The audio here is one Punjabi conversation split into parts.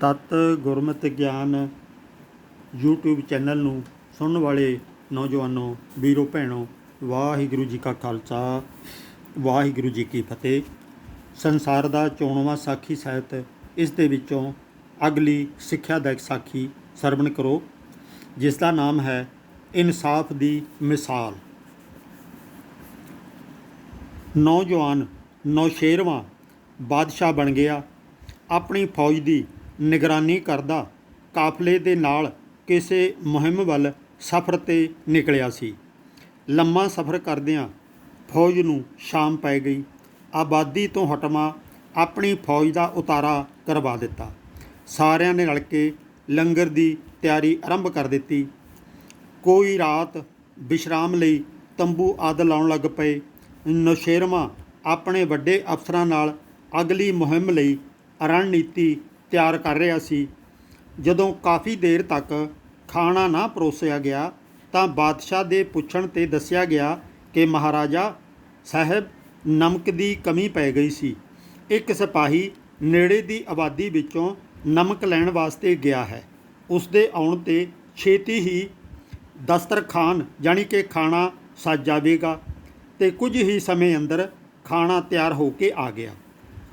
ਤਤ ਗੁਰਮਤਿ ਗਿਆਨ YouTube ਚੈਨਲ ਨੂੰ ਸੁਣਨ ਵਾਲੇ ਨੌਜਵਾਨੋ, ਵੀਰੋ, ਭੈਣੋ, ਵਾਹਿਗੁਰੂ ਜੀ ਕਾ ਖਾਲਸਾ, ਵਾਹਿਗੁਰੂ ਜੀ ਕੀ ਫਤਿਹ। ਸੰਸਾਰ ਦਾ ਚੋਣਵਾਂ ਸਾਖੀ ਸਾਹਿਤ ਇਸ ਦੇ ਵਿੱਚੋਂ ਅਗਲੀ ਸਿੱਖਿਆਦਾਇਕ ਸਾਖੀ ਸਰਵਣ ਕਰੋ, ਜਿਸ ਦਾ ਨਾਮ ਹੈ ਇਨਸਾਫ ਦੀ ਮਿਸਾਲ। ਨੌਜਵਾਨ ਨੌਸ਼ੇਰਵਾਂ ਬਾਦਸ਼ਾਹ ਬਣ ਗਿਆ, ਆਪਣੀ ਫੌਜ ਦੀ ਨਿਗਰਾਨੀ ਕਰਦਾ ਕਾਫਲੇ ਦੇ ਨਾਲ ਕਿਸੇ ਮੁਹਿੰਮ ਵੱਲ ਸਫ਼ਰ ਤੇ ਨਿਕਲਿਆ ਸੀ। ਲੰਮਾ ਸਫ਼ਰ ਕਰਦਿਆਂ ਫੌਜ ਨੂੰ ਸ਼ਾਮ ਪੈ ਗਈ। ਆਬਾਦੀ ਤੋਂ ਹਟਵਾ ਆਪਣੀ ਫੌਜ ਦਾ ਉਤਾਰਾ ਕਰਵਾ ਦਿੱਤਾ। ਸਾਰਿਆਂ ਨੇ ਰਲ ਕੇ ਲੰਗਰ ਦੀ ਤਿਆਰੀ ਆਰੰਭ ਕਰ ਦਿੱਤੀ। ਕੋਈ ਰਾਤ ਵਿਸ਼ਰਾਮ ਲਈ ਤੰਬੂ ਆਦਿ ਲਾਉਣ ਲੱਗ ਪਏ। ਨੌਸ਼ੇਰਵਾਂ ਆਪਣੇ ਵੱਡੇ ਅਫਸਰਾਂ ਨਾਲ ਅਗਲੀ ਮੁਹਿੰਮ ਲਈ ਰਣਨੀਤੀ ਤਿਆਰ ਕਰ ਰਿਹਾ ਸੀ। ਜਦੋਂ ਕਾਫੀ ਦੇਰ ਤੱਕ ਖਾਣਾ ਨਾ ਪਰੋਸਿਆ ਗਿਆ, ਤਾਂ ਬਾਦਸ਼ਾਹ ਦੇ ਪੁੱਛਣ ਤੇ ਦੱਸਿਆ ਗਿਆ ਕਿ ਮਹਾਰਾਜਾ ਸਾਹਿਬ, ਨਮਕ ਦੀ ਕਮੀ ਪੈ ਗਈ ਸੀ। ਇੱਕ ਸਿਪਾਹੀ ਨੇੜੇ ਦੀ ਆਬਾਦੀ ਵਿੱਚੋਂ ਨਮਕ ਲੈਣ ਵਾਸਤੇ ਗਿਆ ਹੈ। ਉਸ ਦੇ ਆਉਣ ਤੇ ਛੇਤੀ ਹੀ ਦਸਤਰਖਾਨ ਜਾਣੀ ਕਿ ਖਾਣਾ ਸੱਜ ਜਾਵੇਗਾ ਤੇ ਕੁਝ ਹੀ ਸਮੇਂ ਅੰਦਰ ਖਾਣਾ ਤਿਆਰ ਹੋ ਕੇ ਆ ਗਿਆ।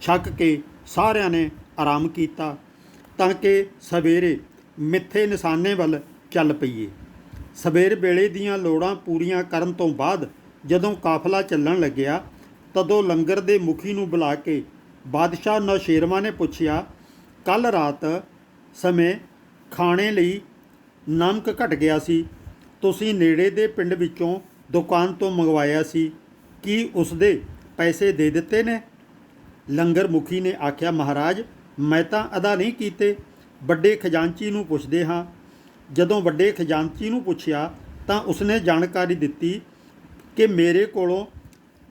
ਛੱਕ ਕੇ ਸਾਰਿਆਂ ਨੇ ਆਰਾਮ ਕੀਤਾ ਤਾਂ ਕਿ ਸਵੇਰੇ ਮਿੱਥੇ ਨਿਸ਼ਾਨੇ ਵੱਲ ਚੱਲ ਪਈਏ। ਸਵੇਰ ਵੇਲੇ ਦੀਆਂ ਲੋੜਾਂ ਪੂਰੀਆਂ ਕਰਨ ਤੋਂ ਬਾਅਦ ਜਦੋਂ ਕਾਫਲਾ ਚੱਲਣ ਲੱਗਿਆ, ਤਦੋਂ ਲੰਗਰ ਦੇ ਮੁਖੀ ਨੂੰ ਬੁਲਾ ਕੇ ਬਾਦਸ਼ਾਹ ਨੌਸ਼ੇਰਵਾ ਨੇ ਪੁੱਛਿਆ ਕੱਲ ਰਾਤ ਸਮੇਂ ਖਾਣੇ ਲਈ ਨਮਕ ਘਟ ਗਿਆ ਸੀ। ਤੁਸੀਂ ਨੇੜੇ ਦੇ ਪਿੰਡ ਵਿੱਚੋਂ ਦੁਕਾਨ ਤੋਂ ਮੰਗਵਾਇਆ ਸੀ। ਕੀ ਉਸ ਦੇ ਪੈਸੇ ਦੇ ਦਿੱਤੇ ਨੇ? ਲੰਗਰ ਮੁਖੀ ਨੇ ਆਖਿਆ, ਮਹਾਰਾਜ ਮੈਂ ਤਾਂ ਅਦਾ ਨਹੀਂ ਕੀਤੇ। ਵੱਡੇ ਖਜ਼ਾਨਚੀ ਨੂੰ ਪੁੱਛਦੇ ਹਾਂ। ਜਦੋਂ ਵੱਡੇ ਖਜ਼ਾਨਚੀ ਨੂੰ ਪੁੱਛਿਆ ਤਾਂ ਉਸਨੇ ਜਾਣਕਾਰੀ ਦਿੱਤੀ ਕਿ ਮੇਰੇ ਕੋਲੋਂ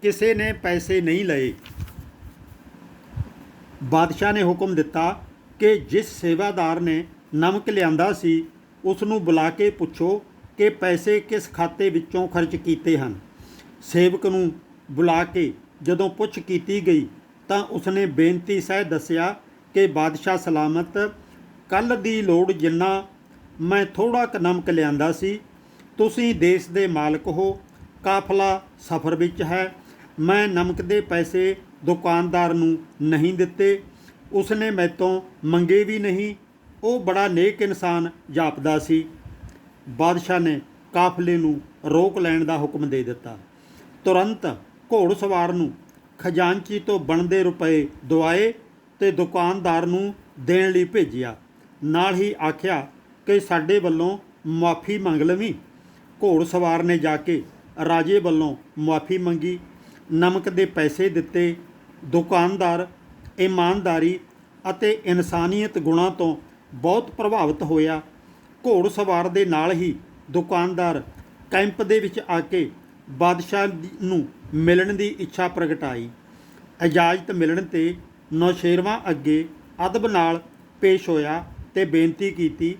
ਕਿਸੇ ਨੇ ਪੈਸੇ ਨਹੀਂ ਲਏ। ਬਾਦਸ਼ਾਹ ਨੇ ਹੁਕਮ ਦਿੱਤਾ ਕਿ ਜਿਸ ਸੇਵਾਦਾਰ ਨੇ ਨਮਕ ਲਿਆਂਦਾ ਸੀ ਉਸ ਨੂੰ ਬੁਲਾ ਕੇ ਪੁੱਛੋ ਕਿ ਪੈਸੇ ਕਿਸ ਖਾਤੇ ਵਿੱਚੋਂ ਖਰਚ ਕੀਤੇ ਹਨ। ਸੇਵਕ ਨੂੰ ਬੁਲਾ ਕੇ ਜਦੋਂ ਪੁੱਛ ਕੀਤੀ ਗਈ ਤਾਂ ਉਸਨੇ ਬੇਨਤੀ ਸਹਿ ਦੱਸਿਆ ਕਿ ਬਾਦਸ਼ਾਹ ਸਲਾਮਤ ਕੱਲ ਦੀ ਲੋੜ ਜਿੰਨਾ ਮੈਂ ਥੋੜਾ ਕੁ ਨਮਕ ਲਿਆਂਦਾ ਸੀ, ਤੁਸੀਂ ਦੇਸ਼ ਦੇ ਮਾਲਕ ਹੋ, ਕਾਫਲਾ ਸਫ਼ਰ ਵਿੱਚ ਹੈ। ਮੈਂ ਨਮਕ ਦੇ ਪੈਸੇ ਦੁਕਾਨਦਾਰ ਨੂੰ ਨਹੀਂ ਦਿੱਤੇ, ਉਸਨੇ ਮੈਤੋਂ ਮੰਗੇ ਵੀ ਨਹੀਂ, ਉਹ ਬੜਾ ਨੇਕ ਇਨਸਾਨ ਜਾਪਦਾ ਸੀ। ਬਾਦਸ਼ਾਹ ਨੇ ਕਾਫਲੇ ਨੂੰ ਰੋਕ ਲੈਣ ਦਾ ਹੁਕਮ ਦੇ ਦਿੱਤਾ। ਤੁਰੰਤ ਘੋੜ ਸਵਾਰ ਨੂੰ ਖਜ਼ਾਨਚੀ ਤੋਂ ਬਣਦੇ ਰੁਪਏ ਦਵਾਏ ਤੇ ਦੁਕਾਨਦਾਰ ਨੂੰ ਦੇਣ ਲਈ ਭੇਜਿਆ। ਨਾਲ ਹੀ ਆਖਿਆ ਕਿ ਸਾਡੇ ਵੱਲੋਂ ਮਾਫੀ ਮੰਗ ਲਵੀਂ। ਘੋੜਸਵਾਰ ਨੇ ਜਾ ਕੇ ਰਾਜੇ ਵੱਲੋਂ ਮਾਫੀ ਮੰਗੀ। ਨਮਕ ਦੇ ਪੈਸੇ ਦਿੱਤੇ। ਦੁਕਾਨਦਾਰ ਇਮਾਨਦਾਰੀ ਅਤੇ ਇਨਸਾਨੀਅਤ ਗੁਣਾਂ ਤੋਂ ਬਹੁਤ ਪ੍ਰਭਾਵਿਤ ਹੋਇਆ। ਘੋੜ ਸਵਾਰ ਦੇ ਨਾਲ ਹੀ ਦੁਕਾਨਦਾਰ ਕੈਂਪ ਦੇ ਵਿੱਚ ਆ ਕੇ ਬਾਦਸ਼ਾਹ ਨੂੰ ਮਿਲਣ ਦੀ ਇੱਛਾ ਪ੍ਰਗਟਾਈ। ਇਜਾਜ਼ਤ ਮਿਲਣ ਤੇ ਨੌਸ਼ੇਰਵਾਂ ਅੱਗੇ ਅਦਬ ਨਾਲ ਪੇਸ਼ ਹੋਇਆ ਤੇ ਬੇਨਤੀ ਕੀਤੀ,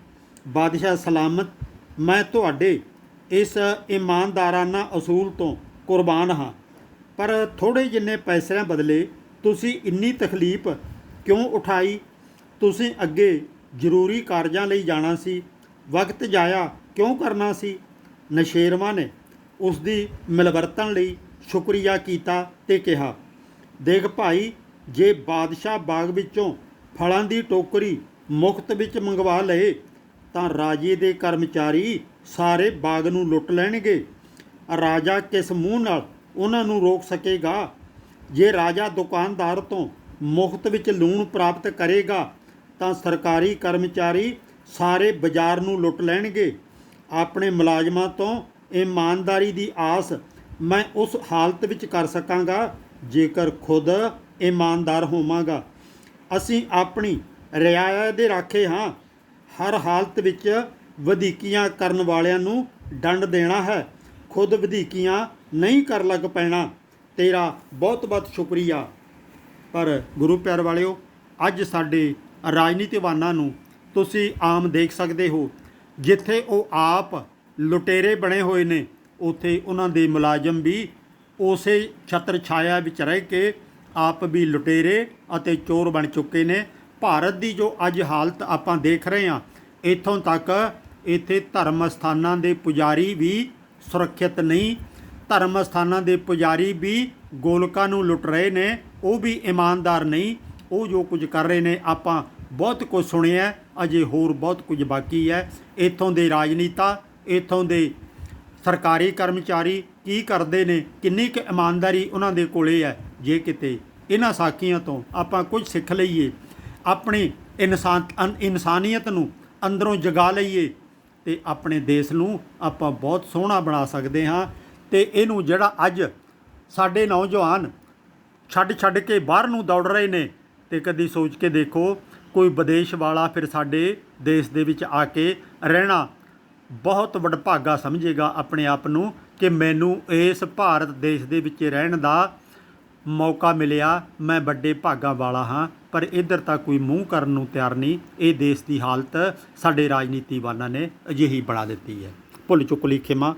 ਬਾਦਸ਼ਾਹ ਸਲਾਮਤ, ਮੈਂ ਤੁਹਾਡੇ ਇਸ ਇਮਾਨਦਾਰਾਨਾ ਅਸੂਲ ਤੋਂ ਕੁਰਬਾਨ ਹਾਂ, ਪਰ ਥੋੜੇ ਜਿੰਨੇ ਪੈਸਿਆਂ ਬਦਲੇ ਤੁਸੀਂ ਇੰਨੀ ਤਕਲੀਫ ਕਿਉਂ ਉਠਾਈ? ਤੁਸੀਂ ਅੱਗੇ ਜ਼ਰੂਰੀ ਕਾਰਜਾਂ ਲਈ ਜਾਣਾ ਸੀ, ਵਕਤ ਜਾਇਆ ਕਿਉਂ ਕਰਨਾ ਸੀ? ਨਸ਼ੇਰਵਾਂ ਨੇ ਉਸ ਦੀ ਮਿਲਵਰਤਨ ਲਈ ਸ਼ੁਕਰੀਆ ਕੀਤਾ ਤੇ ਕਿਹਾ, ਦੇਖ ਭਾਈ ਜੇ ਬਾਦਸ਼ਾਹ ਬਾਗ ਵਿੱਚੋਂ ਫਲਾਂ ਦੀ ਟੋਕਰੀ ਮੁਫਤ ਵਿੱਚ ਮੰਗਵਾ ਲਏ, ਤਾਂ ਰਾਜੇ ਦੇ ਕਰਮਚਾਰੀ ਸਾਰੇ ਬਾਗ ਨੂੰ ਲੁੱਟ ਲੈਣਗੇ। ਰਾਜਾ ਕਿਸ ਮੂੰਹ ਨਾਲ ਉਹਨਾਂ ਨੂੰ ਰੋਕ ਸਕੇਗਾ? ਜੇ ਰਾਜਾ ਦੁਕਾਨਦਾਰ ਤੋਂ ਮੁਫਤ ਵਿੱਚ ਲੂਣ ਪ੍ਰਾਪਤ ਕਰੇਗਾ, ਤਾਂ ਸਰਕਾਰੀ ਕਰਮਚਾਰੀ ਸਾਰੇ ਬਾਜ਼ਾਰ ਨੂੰ ਲੁੱਟ ਲੈਣਗੇ। ਆਪਣੇ ਮੁਲਾਜ਼ਮਾਂ ਤੋਂ ਇਮਾਨਦਾਰੀ ਦੀ ਆਸ ਮੈਂ ਉਸ ਹਾਲਤ ਵਿੱਚ ਕਰ ਸਕਾਂਗਾ, ਜੇਕਰ ਖੁਦ ਇਮਾਨਦਾਰ ਹੋਵਾਂਗਾ। ਅਸੀਂ ਆਪਣੀ ਰਿਆਇਆ ਦੇ ਰਾਖੇ ਹਾਂ। ਹਰ ਹਾਲਤ ਵਿੱਚ ਵਧੀਕੀਆਂ ਕਰਨ ਵਾਲਿਆਂ ਨੂੰ ਦੰਡ ਦੇਣਾ ਹੈ। ਖੁਦ ਵਧੀਕੀਆਂ ਨਹੀਂ ਕਰ ਲੱਗ ਪੈਣਾ। ਤੇਰਾ ਬਹੁਤ ਬਹੁਤ ਸ਼ੁਕਰੀਆ। ਪਰ ਗੁਰੂ ਪਿਆਰ ਵਾਲਿਓ, ਅੱਜ ਸਾਡੇ ਰਾਜਨੀਤੀਵਾਨਾਂ ਨੂੰ ਤੁਸੀਂ ਆਮ ਦੇਖ ਸਕਦੇ ਹੋ। ਜਿੱਥੇ ਉਹ ਆਪ ਲੁਟੇਰੇ ਬਣੇ ਹੋਏ ਨੇ, ਉਥੇ ਉਹਨਾਂ ਦੇ ਮੁਲਾਜ਼ਮ ਵੀ ਉਸੇ ਛਤਰ ਛਾਇਆ ਵਿੱਚ ਰਹਿ ਕੇ ਆਪ ਵੀ ਲੁਟੇਰੇ ਅਤੇ ਚੋਰ ਬਣ ਚੁੱਕੇ ਨੇ। ਭਾਰਤ ਦੀ ਜੋ ਅੱਜ ਹਾਲਤ ਆਪਾਂ ਦੇਖ ਰਹੇ ਹਾਂ, ਇੱਥੋਂ ਤੱਕ ਇੱਥੇ ਧਰਮ ਸਥਾਨਾਂ ਦੇ ਪੁਜਾਰੀ ਵੀ ਸੁਰੱਖਿਅਤ ਨਹੀਂ। ਧਰਮ ਸਥਾਨਾਂ ਦੇ ਪੁਜਾਰੀ ਵੀ ਗੋਲਕਾਂ ਨੂੰ ਲੁੱਟ ਰਹੇ ਨੇ, ਉਹ ਵੀ ਇਮਾਨਦਾਰ ਨਹੀਂ। ਉਹ ਜੋ ਕੁਝ ਕਰ ਰਹੇ ਨੇ, ਆਪਾਂ ਬਹੁਤ ਕੁਝ ਸੁਣਿਆ ਅਜੇ ਹੋਰ ਬਹੁਤ ਕੁਝ ਬਾਕੀ ਹੈ। ਇੱਥੋਂ ਦੇ ਰਾਜਨੀਤਾ, ਇੱਥੋਂ ਦੇ ਸਰਕਾਰੀ ਕਰਮਚਾਰੀ ਕੀ ਕਰਦੇ ਨੇ, ਕਿੰਨੀ ਕੁ ਇਮਾਨਦਾਰੀ ਉਹਨਾਂ ਦੇ ਕੋਲੇ ਹੈ। ਜੇ ਕਿਤੇ ਇਹਨਾਂ ਸਾਖੀਆਂ ਤੋਂ ਆਪਾਂ ਕੁਝ ਸਿੱਖ ਲਈਏ, ਆਪਣੀ ਇਨਸਾਨ ਇਨਸਾਨੀਅਤ ਨੂੰ ਅੰਦਰੋਂ ਜਗਾ ਲਈਏ, ਤੇ ਆਪਣੇ ਦੇਸ਼ ਨੂੰ ਆਪਾਂ ਬਹੁਤ ਸੋਹਣਾ ਬਣਾ ਸਕਦੇ ਹਾਂ। ਤੇ ਇਹਨੂੰ ਜਿਹੜਾ ਅੱਜ ਸਾਡੇ ਨੌਜਵਾਨ ਛੱਡ ਛੱਡ ਕੇ ਬਾਹਰ ਨੂੰ ਦੌੜ ਰਹੇ ਨੇ, ਤੇ ਕਦੀ ਸੋਚ ਕੇ ਦੇਖੋ, ਕੋਈ ਵਿਦੇਸ਼ ਵਾਲਾ ਫਿਰ ਸਾਡੇ ਦੇਸ਼ ਦੇ ਵਿੱਚ ਆ ਕੇ ਰਹਿਣਾ ਬਹੁਤ ਵਡਭਾਗਾ ਸਮਝੇਗਾ ਆਪਣੇ ਆਪ ਨੂੰ ਕਿ ਮੈਨੂੰ ਇਸ ਭਾਰਤ ਦੇਸ਼ ਦੇ ਵਿੱਚ ਰਹਿਣ ਦਾ ਮੌਕਾ ਮਿਲਿਆ, ਮੈਂ ਵੱਡੇ ਭਾਗਾਂ ਵਾਲਾ ਹਾਂ, ਪਰ ਇੱਧਰ ਤਾਂ ਕੋਈ ਮੂੰਹ ਕਰਨ ਨੂੰ ਤਿਆਰ ਨਹੀਂ। ਇਹ ਦੇਸ਼ ਦੀ ਹਾਲਤ ਸਾਡੇ ਰਾਜਨੀਤੀਵਾਨਾਂ ਨੇ ਅਜਿਹੀ ਬਣਾ ਦਿੱਤੀ ਹੈ। ਭੁੱਲ ਚੁੱਕ ਲਈ ਖਿਮਾ।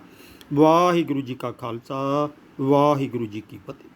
ਵਾਹਿਗੁਰੂ ਜੀ ਕਾ ਖਾਲਸਾ, ਵਾਹਿਗੁਰੂ ਜੀ ਕੀ ਫਤਿਹ।